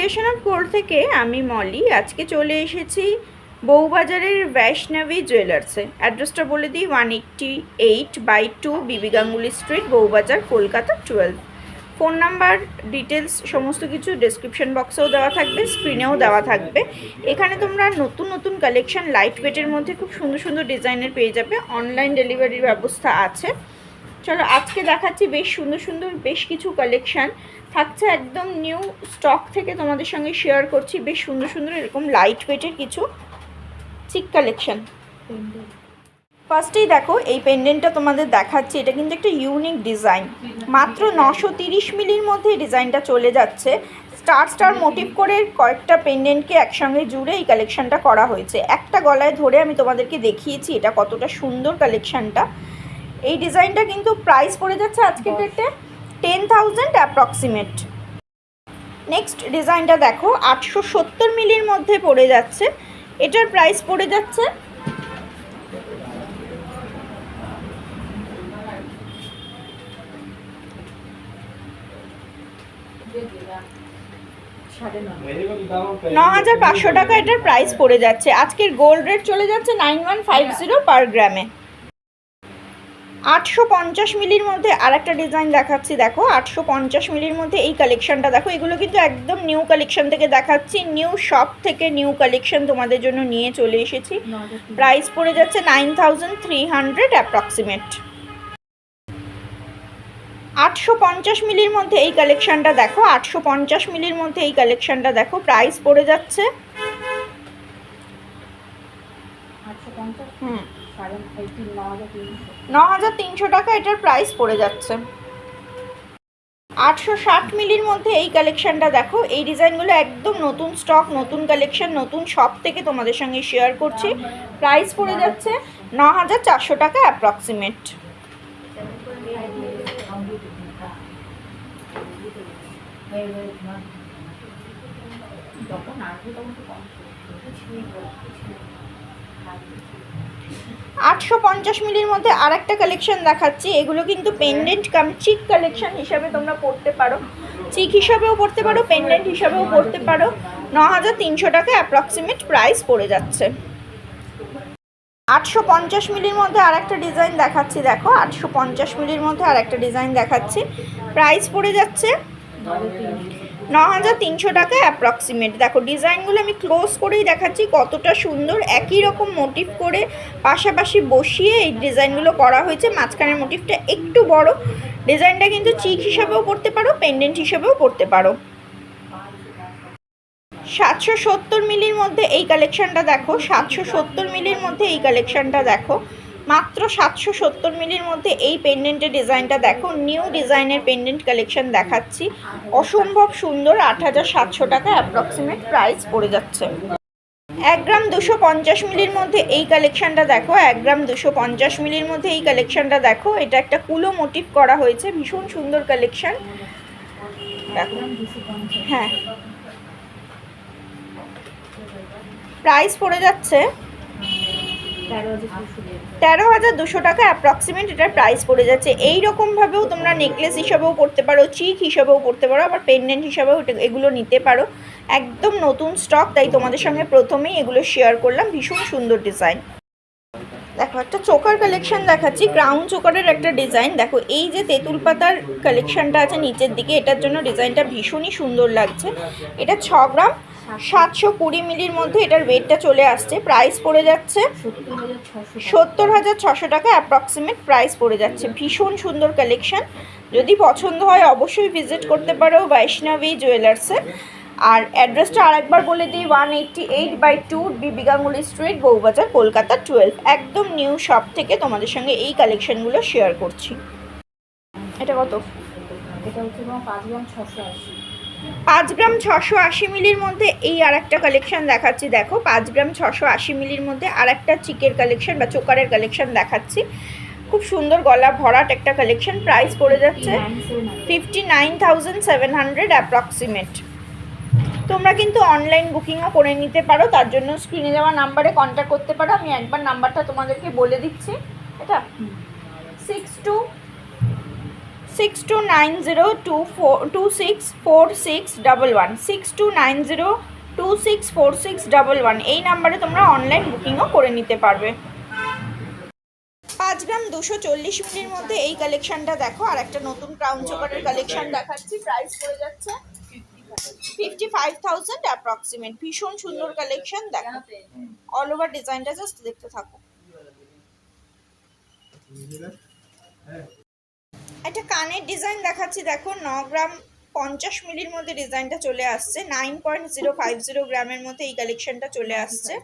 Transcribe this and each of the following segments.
Creation of gold থেকে আমি মলি, আজকে চলে এসেছি বউবাজারের বৈষ্ণবী জুয়েলার্সে অ্যাড্রেসটা বলে দিই one eighty eight by two BB Ganguly street Bowbazar, Kolkata twelve phone number details সমস্ত কিছু ডেসক্রিপশন বক্সেও দেওয়া থাকবে স্ক্রিনেও দেওয়া থাকবে। এখানে তোমরা নতুন নতুন কালেকশন লাইট ওয়েটের মধ্যে খুব সুন্দর সুন্দর ডিজাইনের পেয়ে যাবে। অনলাইন ডেলিভারির ব্যবস্থা আছে। চলো, আজকে দেখাচ্ছি বেশ সুন্দর সুন্দর বেশ কিছু কালেকশন থাকছে একদম নিউ স্টক থেকে তোমাদের সঙ্গে শেয়ার করছি, বেশ সুন্দর সুন্দর এরকম লাইট ওয়েটের কিছু চিক কালেকশন ফার্স্টেই দেখো, এই পেন্ডেন্টটা তোমাদের দেখাচ্ছি, এটা কিন্তু একটা ইউনিক ডিজাইন মাত্র নশো তিরিশ মিলির মধ্যে ডিজাইনটা চলে যাচ্ছে। স্টার স্টার মোটিভ করে কয়েকটা পেন্ডেন্টকে একসঙ্গে জুড়ে এই কালেকশনটা করা হয়েছে। একটা গলায় ধরে আমি তোমাদেরকে দেখিয়েছি এটা কতটা সুন্দর কালেকশনটা এই ডিজাইনটা কিন্তু প্রাইস পড়ে যাচ্ছে আজকের ডেটে টেন থাউজেন্ড অ্যাপ্রক্সিমেট নেক্সট ডিজাইনটা দেখো আটশো সত্তর মিলির মধ্যে পড়ে যাচ্ছে। এটার প্রাইস পড়ে যাচ্ছে ন হাজার পাঁচশো টাকা এটার প্রাইস পড়ে যাচ্ছে। আজকের গোল্ড রেট চলে যাচ্ছে nine one five zero per গ্রামে আটশো পঞ্চাশ মিলির মধ্যে আরেকটা ডিজাইন দেখাচ্ছি দেখো। আটশো পঞ্চাশ মিলির মধ্যে এই কালেকশনটা দেখো এগুলো কিন্তু একদম নিউ কালেকশন থেকে দেখাচ্ছি। নিউ শপ থেকে নিউ কালেকশন তোমাদের জন্য নিয়ে চলে এসেছি। প্রাইস পড়ে যাচ্ছে nine thousand three hundred approximate. আটশো পঞ্চাশ মিলির মধ্যে এই কালেকশনটা দেখো আটশো পঞ্চাশ মিলির মধ্যে এই কালেকশনটা দেখো প্রাইস পড়ে যাচ্ছে। হুম। ন হাজার তিনশো। টাকা এটার প্রাইস পড়ে যাচ্ছে। আটশো ষাট মিলির মধ্যে এই কালেকশনটা দেখো এই ডিজাইনগুলো একদম নতুন স্টক নতুন কালেকশন নতুন শপ থেকে তোমাদের সঙ্গে শেয়ার করছি। প্রাইস পড়ে যাচ্ছে ন হাজার চারশো টাকা অ্যাপ্রক্সিমেট আটশো পঞ্চাশ মিলির মধ্যে আরেকটা কালেকশন দেখাচ্ছি। এগুলো কিন্তু পেন্ডেন্ট কাম চিক কালেকশন হিসাবে তোমরা পড়তে পারো। চিক হিসাবেও পড়তে পারো পেন্ডেন্ট হিসাবেও পড়তে পারো। ন হাজার তিনশো টাকা অ্যাপ্রক্সিমেট প্রাইস পড়ে যাচ্ছে। আটশো পঞ্চাশ মিলির মধ্যে আর একটা ডিজাইন দেখাচ্ছি। দেখো আটশো পঞ্চাশ মিলির মধ্যে আরেকটা ডিজাইন দেখাচ্ছি। প্রাইস পড়ে যাচ্ছে। ন হাজার তিনশো টাকা অ্যাপ্রক্সিমেট দেখো, ডিজাইনগুলো আমি ক্লোজ করেই দেখাচ্ছি, কতটা সুন্দর, একই রকম মোটিভ করে পাশাপাশি বসিয়ে এই ডিজাইনগুলো করা হয়েছে। মাঝখানের মোটিভটা একটু বড়। ডিজাইনটা কিন্তু চিক হিসাবেও পড়তে পারো পেন্ডেন্ট হিসাবেও পড়তে পারো। সাতশো সত্তর মিলির মধ্যে এই কালেকশনটা দেখো, সাতশো সত্তর মিলির মধ্যে এই কালেকশনটা দেখো। মাত্র সাতশো সত্তর মিলির মধ্যে এই পেন্ডেন্টের ডিজাইনটা দেখো নিউ ডিজাইনের পেন্ডেন্ট কালেকশন দেখাচ্ছি। অসম্ভব সুন্দর, আট হাজার সাতশো টাকা অ্যাপ্রক্সিমেট প্রাইস পড়ে যাচ্ছে। এক গ্রাম দুশো পঞ্চাশ মিলির মধ্যে এই কালেকশনটা দেখো, এক গ্রাম দুশো পঞ্চাশ মিলির মধ্যে এই কালেকশনটা দেখো, এটা একটা কুলো মোটিভ করা হয়েছে, ভীষণ সুন্দর কালেকশান দেখো হ্যাঁ। প্রাইস পড়ে যাচ্ছে। তেরো হাজার দুশো টাকা অ্যাপ্রক্সিমেট এটার প্রাইস পড়ে যাচ্ছে। এই রকমভাবেও তোমরা নেকলেস হিসাবেও পড়তে পারো চিক হিসাবেও পড়তে পারো, আবার পেন্ডেন্ট হিসাবেও এগুলো নিতে পারো। একদম নতুন স্টক তাই তোমাদের সঙ্গে প্রথমেই এগুলো শেয়ার করলাম। ভীষণ সুন্দর ডিজাইন দেখো, একটা চোকার কালেকশন দেখাচ্ছি। ক্রাউন চোকারের একটা ডিজাইন দেখো, এই যে তেঁতুল পাতার কালেকশনটা আছে নিচের দিকে, এটার জন্য ডিজাইনটা ভীষণই সুন্দর লাগছে। এটা ছ গ্রাম সাতশো কুড়ি মিলির মধ্যে এটার ওয়েটটা চলে আসছে। প্রাইস পড়ে যাচ্ছে সত্তর হাজার ছশো টাকা অ্যাপ্রক্সিমেট প্রাইস পড়ে যাচ্ছে। ভীষণ সুন্দর কালেকশন যদি পছন্দ হয় অবশ্যই ভিজিট করতে পারো বৈষ্ণবী জুয়েলার্সে আর অ্যাড্রেসটা আরেকবার বলে দিই one eighty eight by two BB Ganguly street Bowbazar, Kolkata twelve একদম নিউ শপ থেকে তোমাদের সঙ্গে এই কালেকশনগুলো শেয়ার করছি। এটা কত? এটা হচ্ছে তোমার পাঁচ গ্রাম ছশো আশি। পাঁচ গ্রাম ছশো আশি মিলির মধ্যে এই আর একটা কালেকশন দেখাচ্ছি। দেখো, পাঁচ গ্রাম ছশো আশি মিলির মধ্যে আর একটা চিকের কালেকশন বা চোকারের কালেকশন দেখাচ্ছি। খুব সুন্দর গলা ভরাট একটা কালেকশন প্রাইস পড়ে যাচ্ছে fifty nine thousand seven hundred approximate তোমরা কিন্তু অনলাইন বুকিংও করে নিতে পারো, তার জন্য স্ক্রিনে যাওয়া নাম্বারে কন্ট্যাক্ট করতে পারো। আমি একবার নাম্বারটা তোমাদেরকে বলে দিচ্ছি। এটা six two six two nine zero two four two six four six double one six two nine zero two six four six double one এই নাম্বারে তোমরা অনলাইন বুকিংও করে নিতে পারবে। পাঁচ গ্রাম দুশো চল্লিশ মিলির মধ্যে এই কালেকশনটা দেখো, আর একটা নতুন ক্রাউন চোকারের কালেকশন দেখাচ্ছি। প্রাইস পড়ে যাচ্ছে ফিফটি ফাইভ থাউজেন্ড অ্যাপ্রক্সিমেট ভীষণ সুন্দর কালেকশন দেখো। অল ওভার ডিজাইনটা জাস্ট দেখতে থাকো। একটা কানের ডিজাইন দেখাচ্ছি, দেখো, ন গ্রাম পঞ্চাশ মিলির মধ্যে ডিজাইনটা চলে আসছে। Nine point zero five zero গ্রামের মধ্যে এই কালেকশনটা চলে আসছে।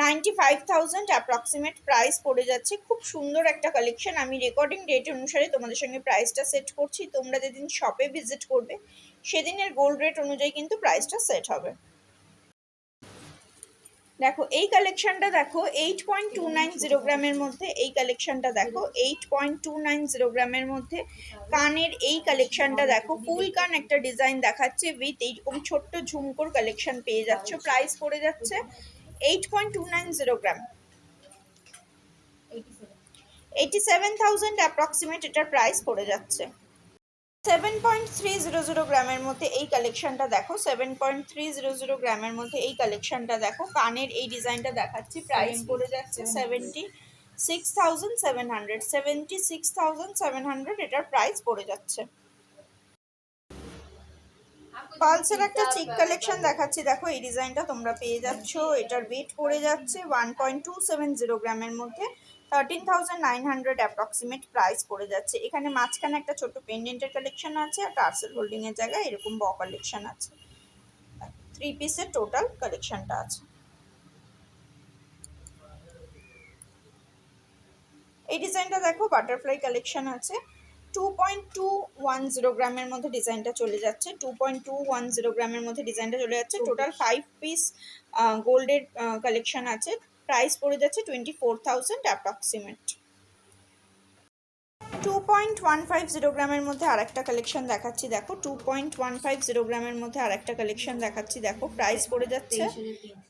Ninety five thousand approximate price পড়ে যাচ্ছে। খুব সুন্দর একটা কালেকশন আমি রেকর্ডিং ডেট অনুসারে তোমাদের সঙ্গে প্রাইসটা সেট করছি। তোমরা যেদিন শপে ভিজিট করবে, সেদিনের গোল্ড রেট অনুযায়ী কিন্তু প্রাইসটা সেট হবে। দেখো, এই কালেকশনটা দেখো eight point two nine zero গ্রামের মধ্যে, এই কালেকশনটা দেখো eight point two nine zero গ্রামের মধ্যে কানের এই কালেকশনটা দেখো, ফুল কান একটা ডিজাইন দেখাচ্ছে উইথ এইরকম ছোট্ট ঝুমকোর কালেকশন পেয়ে যাচ্ছ প্রাইস পড়ে যাচ্ছে eight point two nine zero gram eighty seven thousand approximate এটার প্রাইস পড়ে যাচ্ছে। Seven point three zero zero গ্রামের মধ্যে এই কালেকশনটা দেখো seven point three zero zero গ্রামের মধ্যে এই কালেকশনটা দেখো। কানের এই ডিজাইনটা দেখাচ্ছি প্রাইস পড়ে যাচ্ছে seventy six thousand seven hundred seventy six thousand seven hundred এটার প্রাইস পড়ে যাচ্ছে। পালসের একটা চিক কালেকশন দেখাচ্ছি। দেখো এই ডিজাইনটা তোমরা পেয়ে যাচ্ছ। এটার ওয়েট পড়ে যাচ্ছে one point two seven zero গ্রামের মধ্যে। Thirteen thousand nine hundred approximate price পড়ে যাচ্ছে। এখানে মাঝখানে একটা ছোট পেন্ডেন্টের কালেকশন আছে আর টার্সেল হোল্ডিংয়ের জায়গায় এরকম ব কালেকশন আছে। থ্রি পিসের টোটাল কালেকশনটা আছে। এই ডিজাইনটা দেখো বাটারফ্লাই কালেকশন আছে। Two point two one zero গ্রামের মধ্যে ডিজাইনটা চলে যাচ্ছে। Two point two one zero গ্রামের মধ্যে ডিজাইনটা চলে যাচ্ছে। টোটাল ফাইভ পিস গোল্ডের কালেকশন আছে। প্রাইস পড়ে যাচ্ছে twenty four thousand approximate two point one five zero গ্রামের মধ্যে আর একটা কালেকশন দেখাচ্ছি। দেখো two point one five zero গ্রামের মধ্যে আর একটা কালেকশন দেখাচ্ছি। দেখো প্রাইস পড়ে যাচ্ছে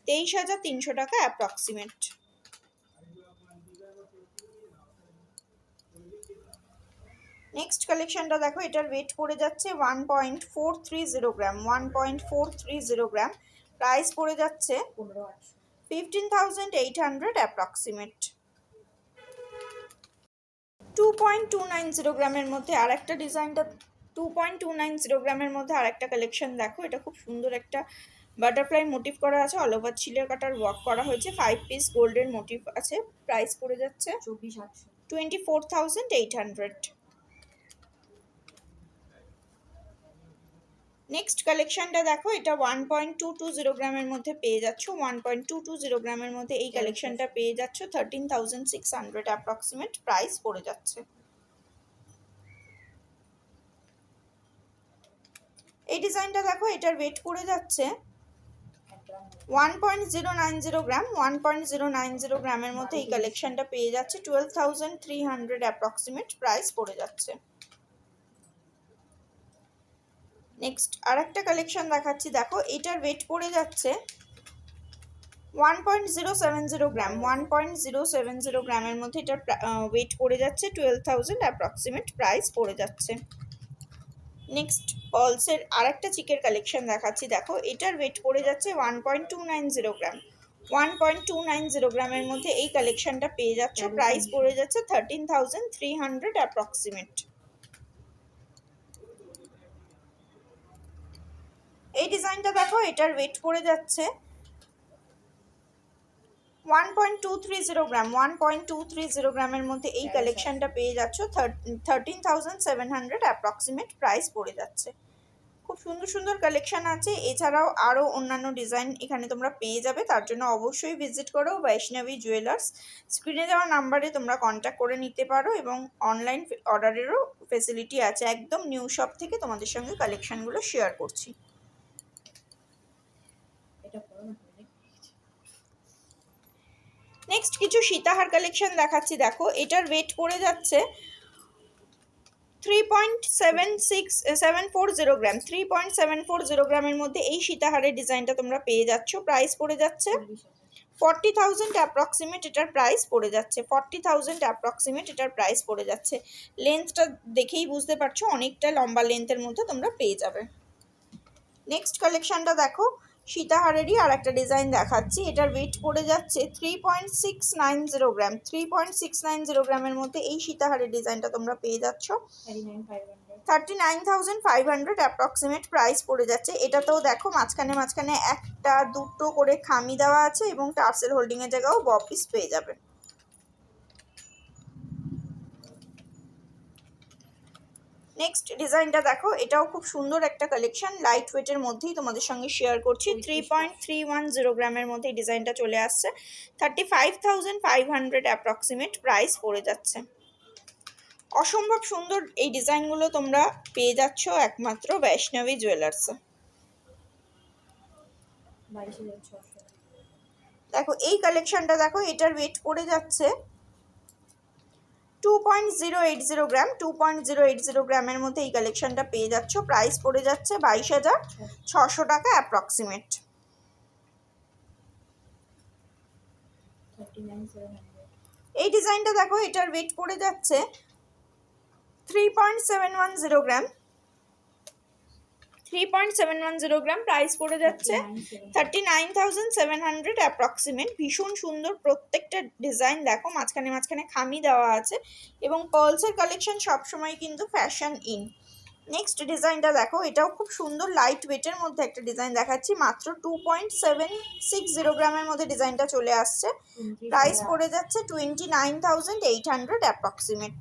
তেইশ হাজার তিনশো টাকা অ্যাপ্রক্সিমেট নেক্সট কালেকশনটা দেখো এটার ওয়েট পড়ে যাচ্ছে one point four three zero gram one point four three zero gram price পড়ে যাচ্ছে fifteen thousand eight hundred approximate two point two nine zero গ্রামের মধ্যে আর একটা ডিজাইনটা two point two nine zero গ্রামের মধ্যে আর একটা কালেকশন দেখো এটা খুব সুন্দর একটা বাটারফ্লাই মোটিভ করা আছে অল ওভার ছিলের কাটার ওয়ার্ক করা হয়েছে ফাইভ পিস গোল্ডের মোটিভ আছে প্রাইস পড়ে যাচ্ছে চব্বিশ twenty four thousand eight hundred next কালেকশনটা দেখো এটা one point two two zero গ্রামের মধ্যে পেয়ে যাচ্ছ one point two two zero গ্রামের মধ্যে এই কালেকশনটা পেয়ে যাচ্ছ thirteen thousand six hundred approximate price পড়ে যাচ্ছে। এই ডিজাইনটা দেখো এটার ওয়েট পড়ে যাচ্ছে one point zero nine zero gram one point zero nine zero গ্রামের মধ্যে এই কালেকশনটা পেয়ে যাচ্ছে twelve thousand three hundred approximate price পড়ে যাচ্ছে। নেক্সট আর একটা কালেকশন দেখাচ্ছি। দেখো এটার ওয়েট পড়ে যাচ্ছে one point zero seven zero gram one point zero seven zero গ্রামের মধ্যে এটার ওয়েট পড়ে যাচ্ছে টুয়েলভ থাউজেন্ড অ্যাপ্রক্সিমেট প্রাইস পড়ে যাচ্ছে। নেক্সট পলসের আর একটা চিকের কালেকশন দেখাচ্ছি। দেখো এটার ওয়েট পড়ে যাচ্ছে one point two nine zero gram one point two nine zero গ্রামের মধ্যে এই কালেকশনটা পেয়ে যাচ্ছে। প্রাইস পড়ে যাচ্ছে thirteen thousand three hundred approximate এই ডিজাইনটা দেখো এটার ওয়েট পড়ে যাচ্ছে one point two three zero gram one point two three zero গ্রামের মধ্যে এই কালেকশনটা পেয়ে যাচ্ছ। Thirteen thousand seven hundred approximate price পড়ে যাচ্ছে। খুব সুন্দর সুন্দর কালেকশন আছে। এছাড়াও আরও অন্যান্য ডিজাইন এখানে তোমরা পেয়ে যাবে। তার জন্য অবশ্যই ভিজিট করো বৈষ্ণবী জুয়েলার্স স্ক্রিনে দেওয়া নাম্বারে তোমরা কন্ট্যাক্ট করে নিতে পারো এবং অনলাইন অর্ডারেরও ফেসিলিটি আছে। একদম নিউ শপ থেকে তোমাদের সঙ্গে কালেকশনগুলো শেয়ার করছি এটা করো না হলে। নেক্সট কিছু সীতাহার কালেকশন দেখাচ্ছি। দেখো, এটার ওয়েট পড়ে যাচ্ছে three point seven six seven four zero three point seven four গ্রামের মধ্যে এই সীতাহারের ডিজাইনটা তোমরা পেয়ে যাচ্ছ। প্রাইস পড়ে যাচ্ছে ফর্টি থাউজেন্ড অ্যাপ্রক্সিমেট এটার প্রাইস পড়ে যাচ্ছে। ফর্টি থাউজেন্ড অ্যাপ্রক্সিমেট এটার প্রাইস পড়ে যাচ্ছে। লেন্থটা দেখেই বুঝতে পারছ, অনেকটা লম্বা লেন্থের মধ্যে তোমরা পেয়ে যাবে। নেক্সট কালেকশানটা দেখো। সীতাহারেরই আর একটা ডিজাইন দেখাচ্ছি। এটার ওয়েট পড়ে যাচ্ছে three point six nine zero gram three point six nine zero গ্রামের মধ্যে এই সীতাহারের ডিজাইনটা তোমরা পেয়ে যাচ্ছ। Thirty nine thousand five hundred approximate price পড়ে যাচ্ছে। এটাতেও দেখো মাঝখানে মাঝখানে একটা দুটো করে খামি দেওয়া আছে এবং টার্সেল হোল্ডিংয়ের জায়গাও বপিস পেয়ে যাবে। নেক্সট ডিজাইনটা দেখো এটাও খুব সুন্দর একটা কালেকশন লাইট ওয়েটের মধ্যেই তোমাদের সঙ্গে শেয়ার করছি। Three point three one zero গ্রামের মধ্যে ডিজাইনটা চলে আসছে। Thirty five thousand five hundred approximate price পড়ে যাচ্ছে। অসম্ভব সুন্দর এই ডিজাইনগুলো তোমরা পেয়ে যাচ্ছ একমাত্র বৈষ্ণবী জুয়েলার্সে দেখো এই কালেকশনটা দেখো এটার ওয়েট পড়ে যাচ্ছে two point zero eight zero gram two point zero eight zero গ্রামের মধ্যে এই কালেকশনটা পেয়ে যাচ্ছ। প্রাইস পড়ে যাচ্ছে বাইশ হাজার ছশো টাকা অ্যাপ্রক্সিমেট এই ডিজাইনটা দেখো এটার ওয়েট পড়ে যাচ্ছে three point seven one zero gram three point seven one zero gram price পড়ে যাচ্ছে। Thirty nine thousand seven hundred approximate ভীষণ সুন্দর প্রত্যেকটা ডিজাইন দেখো মাঝখানে মাঝখানে খামি দেওয়া আছে। এবং পার্লসের কালেকশন সবসময় কিন্তু ফ্যাশন ইন নেক্সট ডিজাইনটা দেখো এটাও খুব সুন্দর লাইট ওয়েটের মধ্যে একটা ডিজাইন দেখাচ্ছি। মাত্র two point seven six zero গ্রামের মধ্যে ডিজাইনটা চলে আসছে। প্রাইস পড়ে যাচ্ছে twenty nine thousand eight hundred approximate